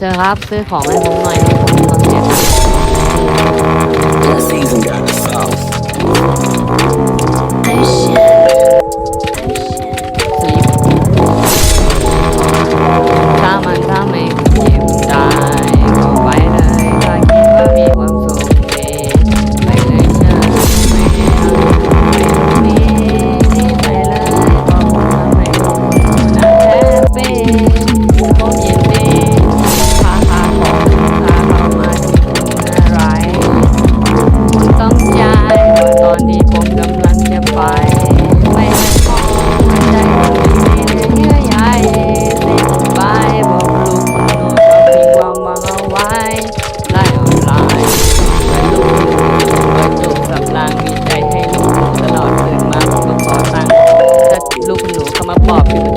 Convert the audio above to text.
เจอครับซื้อของให้ผมหน่อยผมมีความเสีย Market.